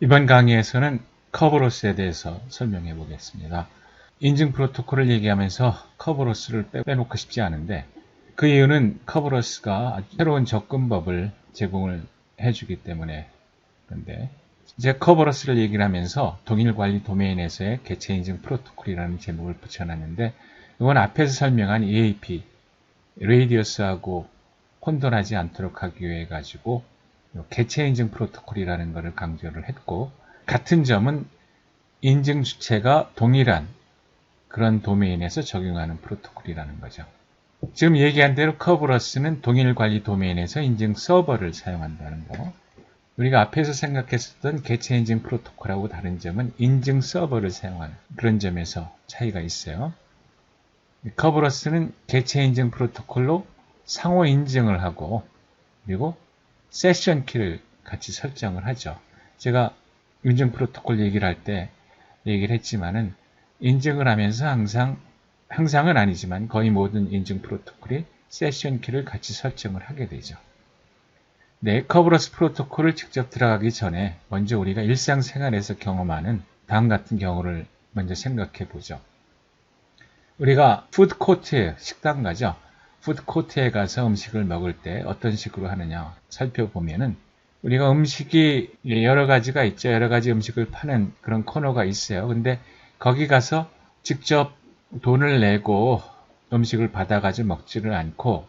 이번 강의에서는 커버로스에 대해서 설명해 보겠습니다. 인증 프로토콜을 얘기하면서 커버로스를 빼놓고 싶지 않은데 그 이유는 커버로스가 새로운 접근법을 제공을 해주기 때문에 그런데 이제 커버로스를 얘기를 하면서 동일관리 도메인에서의 개체 인증 프로토콜이라는 제목을 붙여놨는데 이건 앞에서 설명한 EAP, 레이디어스하고 혼돈하지 않도록 하기 위해 가지고 개체 인증 프로토콜이라는 것을 강조를 했고 같은 점은 인증 주체가 동일한 그런 도메인에서 적용하는 프로토콜이라는 거죠. 지금 얘기한 대로 커브러스는 동일 관리 도메인에서 인증 서버를 사용한다는 거. 우리가 앞에서 생각했었던 개체 인증 프로토콜하고 다른 점은 인증 서버를 사용하는 그런 점에서 차이가 있어요. 커브러스는 개체 인증 프로토콜로 상호 인증을 하고 그리고 세션 키를 같이 설정을 하죠. 제가 인증 프로토콜 얘기를 할 때 얘기를 했지만은 인증을 하면서 항상 항상은 아니지만 거의 모든 인증 프로토콜이 세션 키를 같이 설정을 하게 되죠. 네, 커브러스 프로토콜을 직접 들어가기 전에 먼저 우리가 일상생활에서 경험하는 다음 같은 경우를 먼저 생각해 보죠. 우리가 푸드코트에 식당 가죠. 푸드코트에 가서 음식을 먹을 때 어떤 식으로 하느냐 살펴보면은 우리가 음식이 여러 가지가 있죠. 여러 가지 음식을 파는 그런 코너가 있어요. 근데 거기 가서 직접 돈을 내고 음식을 받아가지고 먹지를 않고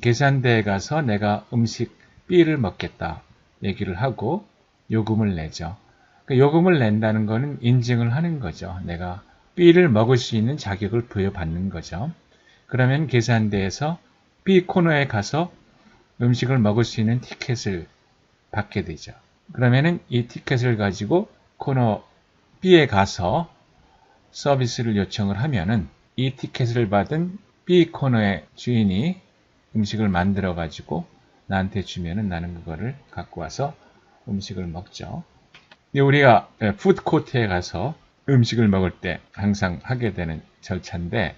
계산대에 가서 내가 음식 B를 먹겠다 얘기를 하고 요금을 내죠. 그 요금을 낸다는 것은 인증을 하는 거죠. 내가 B를 먹을 수 있는 자격을 부여받는 거죠. 그러면 계산대에서 B 코너에 가서 음식을 먹을 수 있는 티켓을 받게 되죠. 그러면은 이 티켓을 가지고 코너 B에 가서 서비스를 요청을 하면은 이 티켓을 받은 B 코너의 주인이 음식을 만들어 가지고 나한테 주면은 나는 그거를 갖고 와서 음식을 먹죠. 우리가 푸드코트에 가서 음식을 먹을 때 항상 하게 되는 절차인데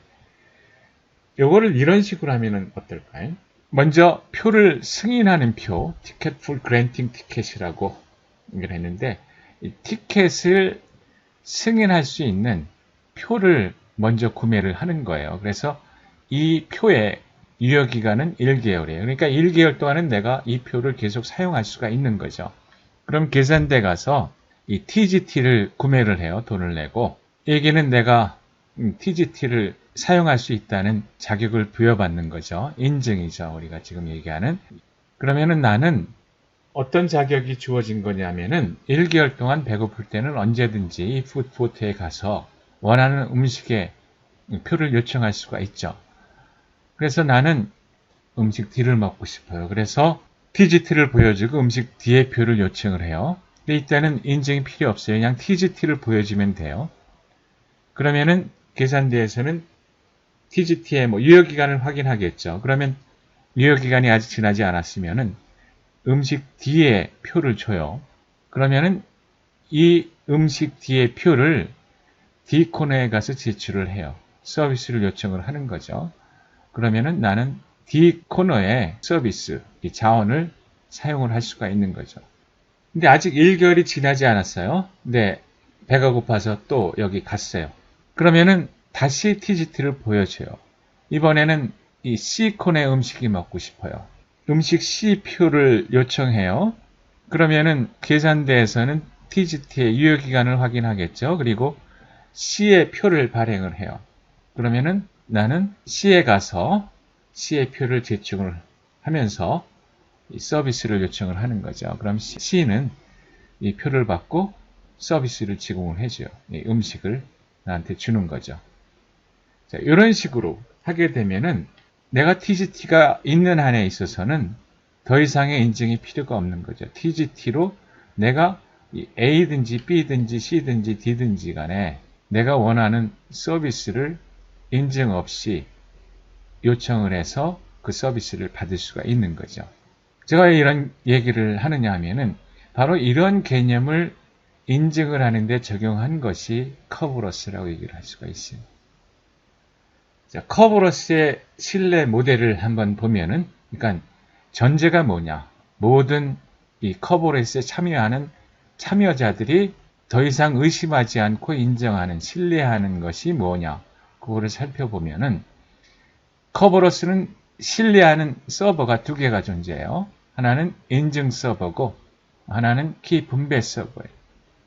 요거를 이런 식으로 하면 어떨까요? 먼저 표를 승인하는 표, 티켓 풀 그랜팅 티켓이라고 얘기를 했는데 이 티켓을 승인할 수 있는 표를 먼저 구매를 하는 거예요. 그래서 이 표의 유효기간은 1개월이에요. 그러니까 1개월 동안은 내가 이 표를 계속 사용할 수가 있는 거죠. 그럼 계산대 가서 이 TGT를 구매를 해요. 돈을 내고. 여기는 내가 TGT를 사용할 수 있다는 자격을 부여받는 거죠. 인증이죠. 우리가 지금 얘기하는. 그러면은 나는 어떤 자격이 주어진 거냐면은 1개월 동안 배고플 때는 언제든지 이 푸드포트에 가서 원하는 음식의 표를 요청할 수가 있죠. 그래서 나는 음식 D를 먹고 싶어요. 그래서 TGT를 보여주고 음식 D의 표를 요청을 해요. 근데 이때는 인증이 필요 없어요. 그냥 TGT를 보여주면 돼요. 그러면은 계산대에서는 TGT의 뭐 유효기간을 확인하겠죠. 그러면 유효기간이 아직 지나지 않았으면은 음식 D의 표를 줘요. 그러면은 이 음식 D의 표를 D 코너에 가서 제출을 해요. 서비스를 요청을 하는 거죠. 그러면은 나는 D 코너에 서비스, 이 자원을 사용을 할 수가 있는 거죠. 근데 아직 1개월이 지나지 않았어요. 근데 배가 고파서 또 여기 갔어요. 그러면은 다시 TGT를 보여줘요. 이번에는 이 C콘의 음식이 먹고 싶어요. 음식 C표를 요청해요. 그러면은 계산대에서는 TGT의 유효기간을 확인하겠죠. 그리고 C의 표를 발행을 해요. 그러면은 나는 C에 가서 C의 표를 제출을 하면서 서비스를 요청을 하는 거죠. 그럼 C는 이 표를 받고 서비스를 제공을 해줘요. 음식을 나한테 주는 거죠. 자, 이런 식으로 하게 되면은 내가 TGT가 있는 한에 있어서는 더 이상의 인증이 필요가 없는 거죠. TGT로 내가 A든지 B든지 C든지 D든지 간에 내가 원하는 서비스를 인증 없이 요청을 해서 그 서비스를 받을 수가 있는 거죠. 제가 왜 이런 얘기를 하느냐 하면은 바로 이런 개념을 인증을 하는데 적용한 것이 커브러스라고 얘기를 할 수가 있어요. 자, 커브러스의 실내 모델을 한번 보면은, 그러니까 전제가 뭐냐? 모든 이 커브러스에 참여하는 참여자들이 더 이상 의심하지 않고 인정하는, 신뢰하는 것이 뭐냐. 그거를 살펴보면은 커버러스는 신뢰하는 서버가 두 개가 존재해요. 하나는 인증 서버고 하나는 키 분배 서버예요.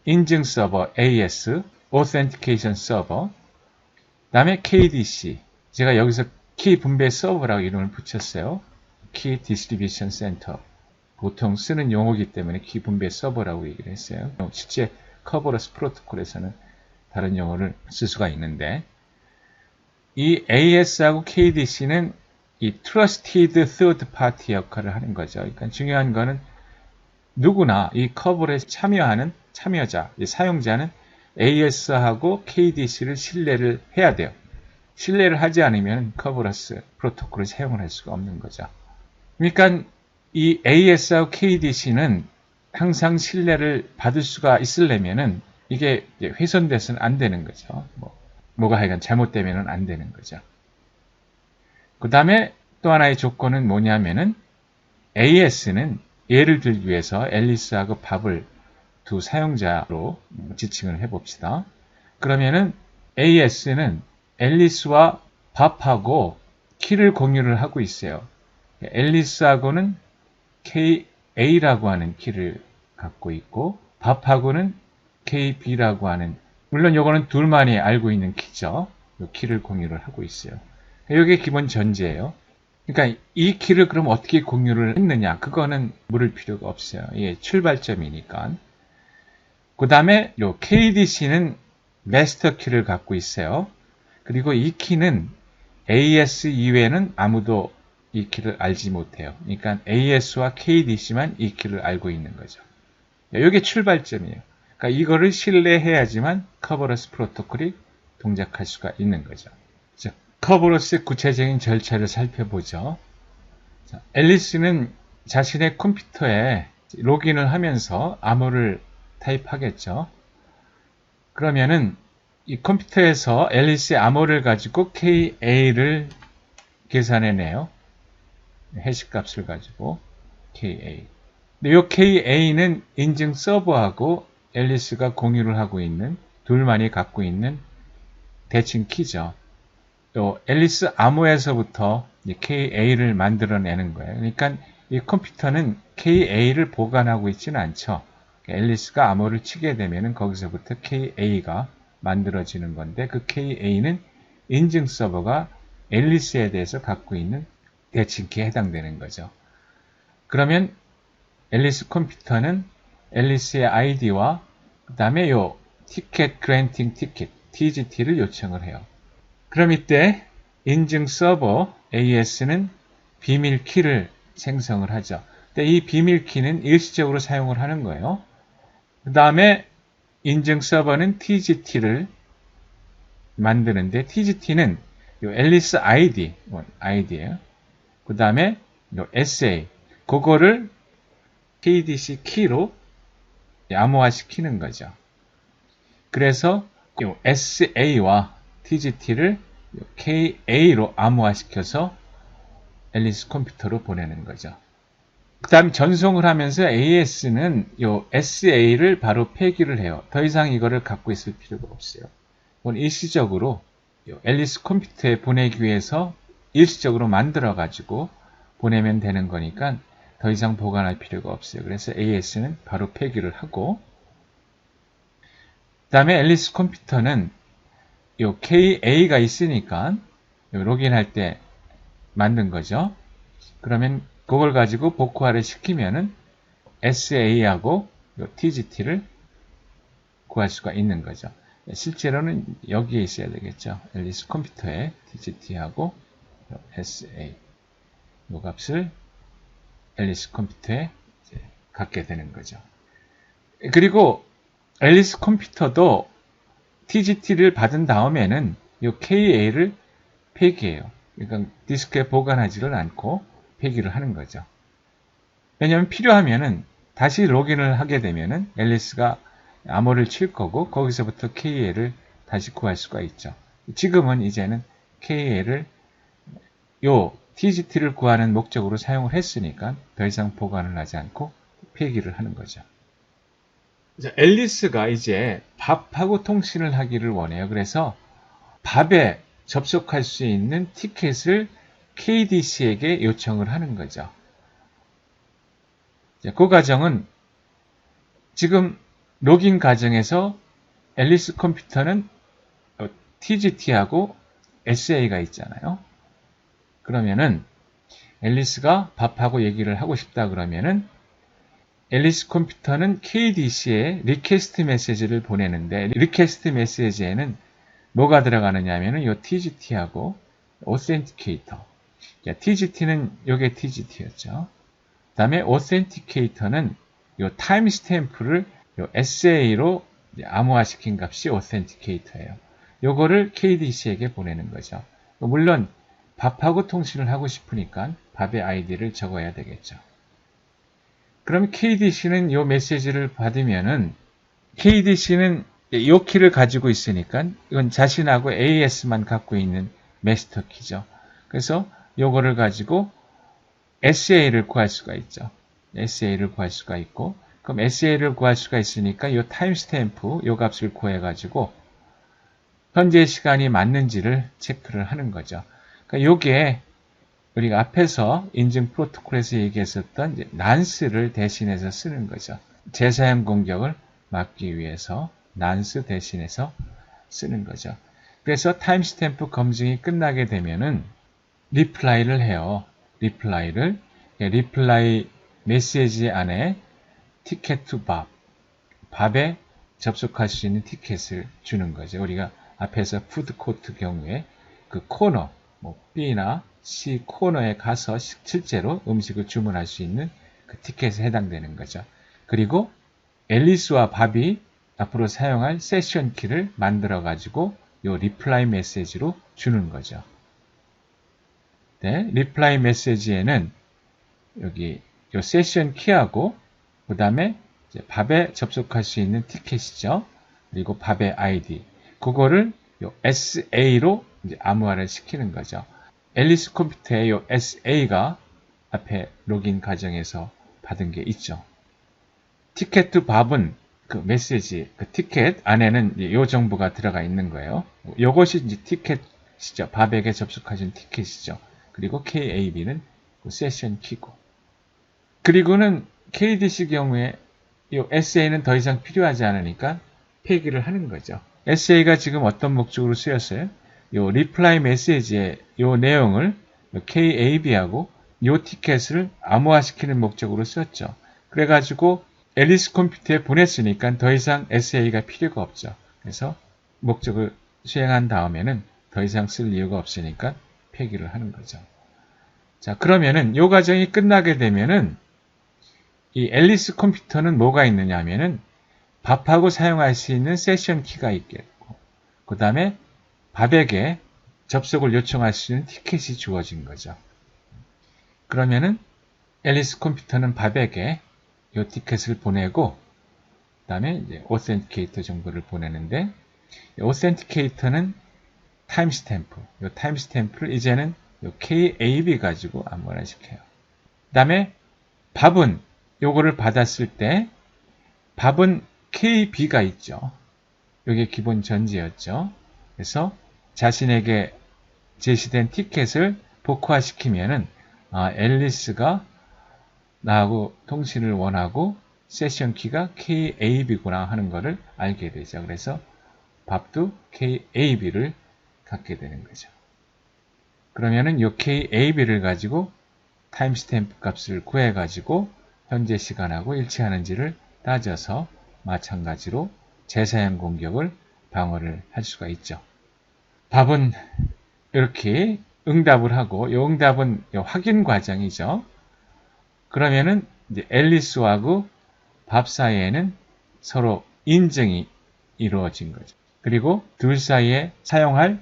인증 서버 AS, Authentication Server, 다음에 KDC. 제가 여기서 키 분배 서버라고 이름을 붙였어요. 키 디스트리뷰션 센터. 보통 쓰는 용어기 때문에 키 분배 서버라고 얘기를 했어요. 실제 커버러스 프로토콜에서는 다른 용어를 쓸 수가 있는데 이 AS하고 KDC는 이 Third Party 역할을 하는 거죠. 그러니까 중요한 거는 누구나 이 커버에 참여하는 참여자, 사용자는 AS하고 KDC를 신뢰를 해야 돼요. 신뢰를 하지 않으면 커버러스 프로토콜을 사용을 할 수가 없는 거죠. 그러니까 이 AS하고 KDC는 항상 신뢰를 받을 수가 있으려면은 이게 훼손돼서는 안 되는 거죠. 뭐, 뭐가 하여간 잘못되면 안 되는 거죠. 그 다음에 또 하나의 조건은 뭐냐면은 AS는 예를 들기 위해서 앨리스하고 밥을 두 사용자로 지칭을 해봅시다. 그러면은 AS는 앨리스와 밥하고 키를 공유를 하고 있어요. 앨리스하고는 KA라고 하는 키를 갖고 있고 밥하고는 KB라고 하는 물론 이거는 둘만이 알고 있는 키죠. 이 키를 공유를 하고 있어요. 이게 기본 전제예요. 그러니까 이 키를 그럼 어떻게 공유를 했느냐? 그거는 물을 필요가 없어요. 이게 출발점이니까. 그 다음에 요 KDC는 마스터 키를 갖고 있어요. 그리고 이 키는 AS 이외에는 아무도 이 키를 알지 못해요. 그러니까 AS와 KDC만 이 키를 알고 있는 거죠. 이게 출발점이에요. 그러니까 이거를 신뢰해야지만 커버러스 프로토콜이 동작할 수가 있는 거죠. 커버로스의 구체적인 절차를 살펴보죠. 자, 앨리스는 자신의 컴퓨터에 로그인을 하면서 암호를 타입하겠죠. 그러면은 이 컴퓨터에서 앨리스의 암호를 가지고 KA를 계산해내요. 해시 값을 가지고 KA. 근데 이 KA는 인증 서버하고 앨리스가 공유를 하고 있는 둘만이 갖고 있는 대칭 키죠. 또 앨리스 암호에서부터 KA를 만들어내는 거예요. 그러니까 이 컴퓨터는 KA를 보관하고 있지는 않죠. 앨리스가 암호를 치게 되면 거기서부터 KA가 만들어지는 건데 그 KA는 인증 서버가 앨리스에 대해서 갖고 있는 대칭키에 해당되는 거죠. 그러면 앨리스 컴퓨터는 앨리스의 아이디와 그 다음에 요 티켓 그랜팅 티켓 TGT를 요청을 해요. 그럼 이때 인증 서버 AS는 비밀 키를 생성을 하죠. 근데 이 비밀 키는 일시적으로 사용을 하는 거예요. 그 다음에 인증 서버는 TGT를 만드는데 TGT는 요 앨리스 ID, 아이디예요. 그 다음에 요 SA, 그거를 KDC 키로 암호화 시키는 거죠. 그래서 요 SA와 TGT를 KA로 암호화시켜서 앨리스 컴퓨터로 보내는 거죠. 그 다음 전송을 하면서 AS는 요 SA를 바로 폐기를 해요. 더 이상 이거를 갖고 있을 필요가 없어요. 일시적으로 앨리스 컴퓨터에 보내기 위해서 일시적으로 만들어 가지고 보내면 되는 거니까 더 이상 보관할 필요가 없어요. 그래서 AS는 바로 폐기를 하고 그 다음에 앨리스 컴퓨터는 요 KA가 있으니까 로그인할 때 만든 거죠. 그러면 그걸 가지고 복구화를 시키면은 SA하고 TGT를 구할 수가 있는 거죠. 실제로는 여기에 있어야 되겠죠. 앨리스 컴퓨터에 TGT하고 SA 이 값을 앨리스 컴퓨터에 갖게 되는 거죠. 그리고 앨리스 컴퓨터도 TGT를 받은 다음에는 이 KA를 폐기해요. 그러니까 디스크에 보관하지를 않고 폐기를 하는 거죠. 왜냐하면 필요하면은 다시 로그인을 하게 되면은 앨리스가 암호를 칠 거고 거기서부터 KA를 다시 구할 수가 있죠. 지금은 이제는 KA를 요 TGT를 구하는 목적으로 사용을 했으니까 더 이상 보관을 하지 않고 폐기를 하는 거죠. 자, 앨리스가 이제 밥하고 통신을 하기를 원해요. 그래서 밥에 접속할 수 있는 티켓을 KDC에게 요청을 하는 거죠. 자, 그 과정은 지금 로깅 과정에서 앨리스 컴퓨터는 TGT하고 SA가 있잖아요. 그러면은 앨리스가 밥하고 얘기를 하고 싶다 그러면은 앨리스 컴퓨터는 KDC에 리퀘스트 메시지를 보내는데 리퀘스트 메시지에는 뭐가 들어가느냐 하면은 요 TGT하고 오센티케이터 TGT는 요게 TGT였죠. 그 다음에 오센티케이터는 요 타임 스탬프를 요 SA로 암호화시킨 값이 오센티케이터예요. 요거를 KDC에게 보내는 거죠. 물론 밥하고 통신을 하고 싶으니까 밥의 아이디를 적어야 되겠죠. 그럼 KDC는 이 메시지를 받으면은 KDC는 이 키를 가지고 있으니까 이건 자신하고 AS만 갖고 있는 마스터 키죠. 그래서 요거를 가지고 SA를 구할 수가 있죠. SA를 구할 수가 있고 그럼 SA를 구할 수가 있으니까 이 타임스탬프 요 값을 구해 가지고 현재 시간이 맞는지를 체크를 하는 거죠. 그러니까 요게 우리가 앞에서 인증 프로토콜에서 얘기했었던 난스를 대신해서 쓰는 거죠. 재사용 공격을 막기 위해서 난스 대신해서 쓰는 거죠. 그래서 타임스탬프 검증이 끝나게 되면은 리플라이를 해요. 리플라이를 리플라이 메시지 안에 티켓 투 밥, 밥에 접속할 수 있는 티켓을 주는 거죠. 우리가 앞에서 푸드코트 경우에 그 코너, 뭐 B나 C 코너에 가서 실제로 음식을 주문할 수 있는 그 티켓에 해당되는 거죠. 그리고 앨리스와 밥이 앞으로 사용할 세션 키를 만들어 가지고 요 리플라이 메시지로 주는 거죠. 네, 리플라이 메시지에는 여기 요 세션 키하고 그 다음에 밥에 접속할 수 있는 티켓이죠. 그리고 밥의 아이디 그거를 요 SA로 이제 암호화를 시키는 거죠. 앨리스 컴퓨터의 요 SA가 앞에 로그인 과정에서 받은 게 있죠. 티켓 투 밥은 그 메시지, 그 티켓 안에는 요 정보가 들어가 있는 거예요. 요것이 이제 티켓이죠. 밥에게 접속하신 티켓이죠. 그리고 KAB는 그 세션 키고. 그리고는 KDC 경우에 이 SA는 더 이상 필요하지 않으니까 폐기를 하는 거죠. SA가 지금 어떤 목적으로 쓰였어요? 요 리플라이 메시지의 요 내용을 KAB하고 요 티켓을 암호화시키는 목적으로 썼죠. 그래가지고 앨리스 컴퓨터에 보냈으니까 더 이상 SA가 필요가 없죠. 그래서 목적을 수행한 다음에는 더 이상 쓸 이유가 없으니까 폐기를 하는 거죠. 자, 그러면은 요 과정이 끝나게 되면은 이 앨리스 컴퓨터는 뭐가 있느냐 하면은 밥하고 사용할 수 있는 세션 키가 있겠고 그 다음에 밥에게 접속을 요청할 수 있는 티켓이 주어진 거죠. 그러면은 앨리스 컴퓨터는 밥에게 이 티켓을 보내고 그 다음에 이제 오센티케이터 정보를 보내는데 오센티케이터는 타임스탬프 이 타임스탬프를 이제는 KAB 가지고 암호화 시켜요. 그 다음에 밥은 요거를 받았을 때 밥은 KB가 있죠. 이게 기본 전제였죠. 그래서 자신에게 제시된 티켓을 복화시키면은 아, 앨리스가 나하고 통신을 원하고 세션 키가 KAB구나 하는 것을 알게 되죠. 그래서 밥도 KAB를 갖게 되는 거죠. 그러면은 이 KAB를 가지고 타임스탬프 값을 구해 가지고 현재 시간하고 일치하는지를 따져서 마찬가지로 재사용 공격을 방어를 할 수가 있죠. 답은 이렇게 응답을 하고 이 응답은 확인 과정이죠. 그러면은 앨리스하고 밥 사이에는 서로 인증이 이루어진 거죠. 그리고 둘 사이에 사용할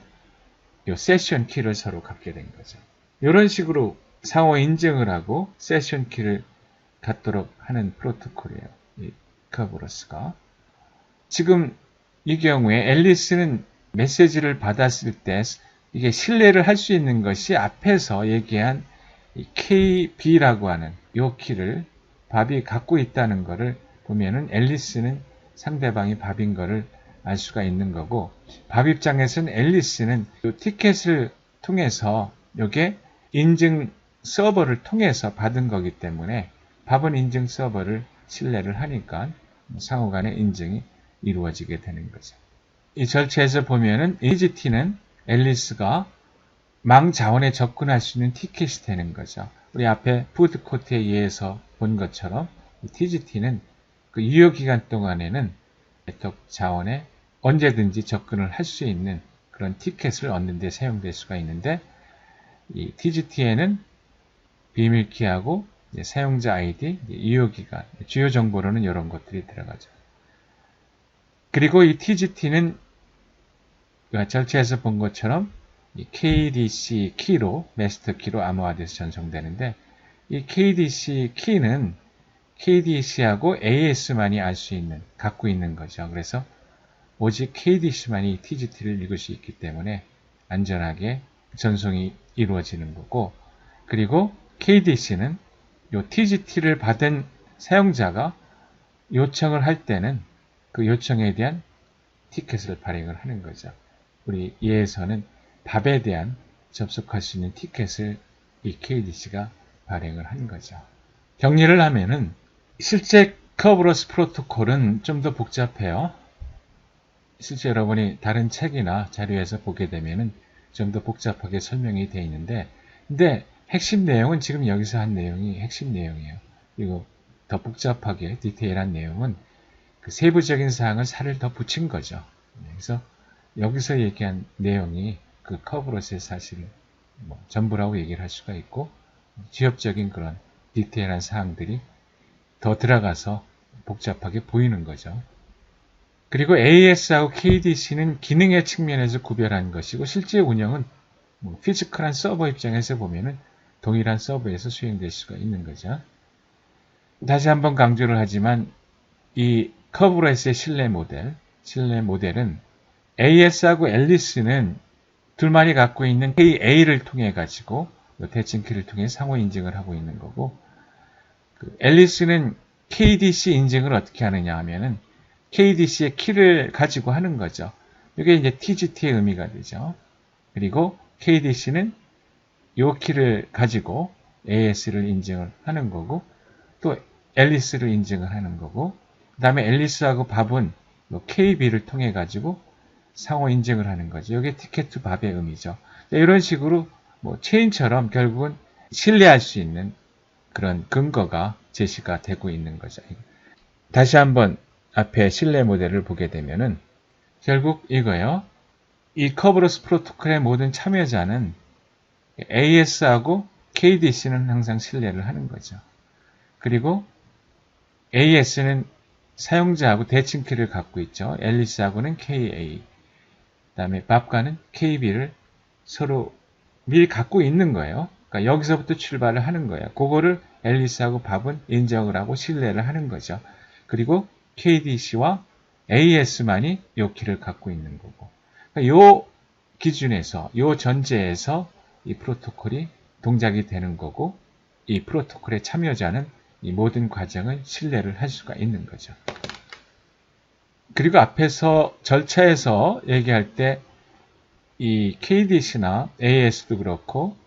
이 세션 키를 서로 갖게 된 거죠. 이런 식으로 상호 인증을 하고 세션 키를 갖도록 하는 프로토콜이에요. 이 커브러스가. 지금 이 경우에 앨리스는 메시지를 받았을 때 이게 신뢰를 할 수 있는 것이 앞에서 얘기한 KB라고 하는 이 키를 밥이 갖고 있다는 것을 보면은 앨리스는 상대방이 밥인 거를 알 수가 있는 거고 밥 입장에서는 앨리스는 이 티켓을 통해서 이게 인증 서버를 통해서 받은 거기 때문에 밥은 인증 서버를 신뢰를 하니까 상호 간의 인증이 이루어지게 되는 거죠. 이 절차에서 보면은 EGT는 앨리스가 망 자원에 접근할 수 있는 티켓이 되는 거죠. 우리 앞에 푸드코트에 의해서 본 것처럼 TGT는 그 유효 기간 동안에는 네트워크 자원에 언제든지 접근을 할 수 있는 그런 티켓을 얻는 데 사용될 수가 있는데 이 TGT에는 비밀키하고 사용자 아이디, 유효기간, 주요 정보로는 이런 것들이 들어가죠. 그리고 이 TGT는 절차에서 본 것처럼 KDC 키로, 마스터 키로 암호화돼서 전송되는데 이 KDC 키는 KDC하고 AS만이 알 수 있는, 갖고 있는 거죠. 그래서 오직 KDC만이 TGT를 읽을 수 있기 때문에 안전하게 전송이 이루어지는 거고 그리고 KDC는 요 TGT를 받은 사용자가 요청을 할 때는 그 요청에 대한 티켓을 발행을 하는 거죠. 우리 이에서는 밥에 대한 접속할 수 있는 티켓을 이 KDC가 발행을 한 거죠. 정리를 하면은 실제 커브러스 프로토콜은 좀 더 복잡해요. 실제 여러분이 다른 책이나 자료에서 보게 되면은 좀 더 복잡하게 설명이 되어 있는데 근데 핵심 내용은 지금 여기서 한 내용이 핵심 내용이에요. 그리고 더 복잡하게 디테일한 내용은 그 세부적인 사항을 살을 더 붙인 거죠. 그래서 여기서 얘기한 내용이 그 커브러스의 사실 뭐 전부라고 얘기를 할 수가 있고 지엽적인 그런 디테일한 사항들이 더 들어가서 복잡하게 보이는 거죠. 그리고 AS하고 KDC는 기능의 측면에서 구별한 것이고 실제 운영은 뭐 피지컬한 서버 입장에서 보면은 동일한 서버에서 수행될 수가 있는 거죠. 다시 한번 강조를 하지만 이 커브레스의 신뢰 모델, 신뢰 모델은 AS하고 앨리스는 둘만이 갖고 있는 KA를 통해 가지고 대칭키를 통해 상호 인증을 하고 있는 거고 그 앨리스는 KDC 인증을 어떻게 하느냐 하면은 KDC의 키를 가지고 하는 거죠. 이게 이제 TGT의 의미가 되죠. 그리고 KDC는 요 키를 가지고 AS를 인증을 하는 거고 또 앨리스를 인증을 하는 거고 그 다음에 앨리스하고 밥은 KB를 통해 가지고 상호 인증을 하는 거죠. 이게 티켓 투 밥의 의미죠. 이런 식으로 뭐 체인처럼 결국은 신뢰할 수 있는 그런 근거가 제시가 되고 있는 거죠. 다시 한번 앞에 신뢰 모델을 보게 되면은 결국 이거요. 이 커브러스 프로토콜의 모든 참여자는 AS하고 KDC는 항상 신뢰를 하는 거죠. 그리고 AS는 사용자하고 대칭키를 갖고 있죠. 앨리스하고는 KA, 그 다음에 밥과는 KB를 서로 미리 갖고 있는 거예요. 그러니까 여기서부터 출발을 하는 거예요. 그거를 앨리스하고 밥은 인정을 하고 신뢰를 하는 거죠. 그리고 KDC와 AS만이 요 키를 갖고 있는 거고. 그러니까 요 기준에서, 요 전제에서 이 프로토콜이 동작이 되는 거고, 이 프로토콜의 참여자는 이 모든 과정을 신뢰를 할 수가 있는 거죠. 그리고 앞에서 절차에서 얘기할 때 이 KDC나 AS도 그렇고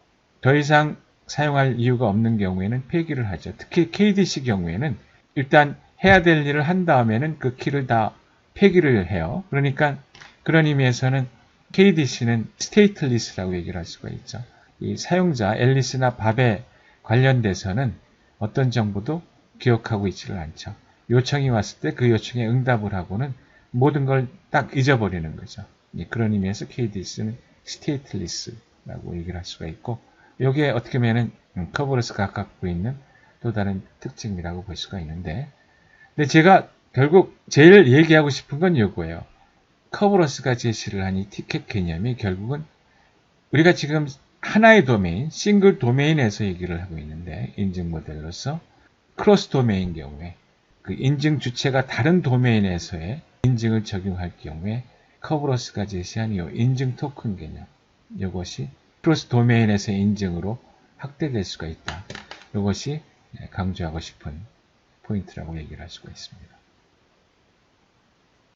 더 이상 사용할 이유가 없는 경우에는 폐기를 하죠. 특히 KDC 경우에는 일단 해야 될 일을 한 다음에는 그 키를 다 폐기를 해요. 그러니까 그런 의미에서는 KDC는 스테이트리스라고 얘기를 할 수가 있죠. 이 사용자 앨리스나 밥에 관련돼서는 어떤 정보도 기억하고 있지를 않죠. 요청이 왔을 때 그 요청에 응답을 하고는 모든 걸 딱 잊어버리는 거죠. 그런 의미에서 KDS는 스테이트리스라고 얘기를 할 수가 있고 이게 어떻게 보면 음, 커버러스가 갖고 있는 또 다른 특징이라고 볼 수가 있는데 근데 제가 결국 제일 얘기하고 싶은 건 이거예요. 커버러스가 제시를 한 이 티켓 개념이 결국은 우리가 지금 하나의 도메인, 싱글 도메인에서 얘기를 하고 있는데 인증 모델로서 크로스 도메인 경우에 그 인증 주체가 다른 도메인에서의 인증을 적용할 경우에 커브러스가 제시한 이 인증 토큰 개념 이것이 크로스 도메인에서의 인증으로 확대될 수가 있다. 이것이 강조하고 싶은 포인트라고 얘기를 할 수가 있습니다.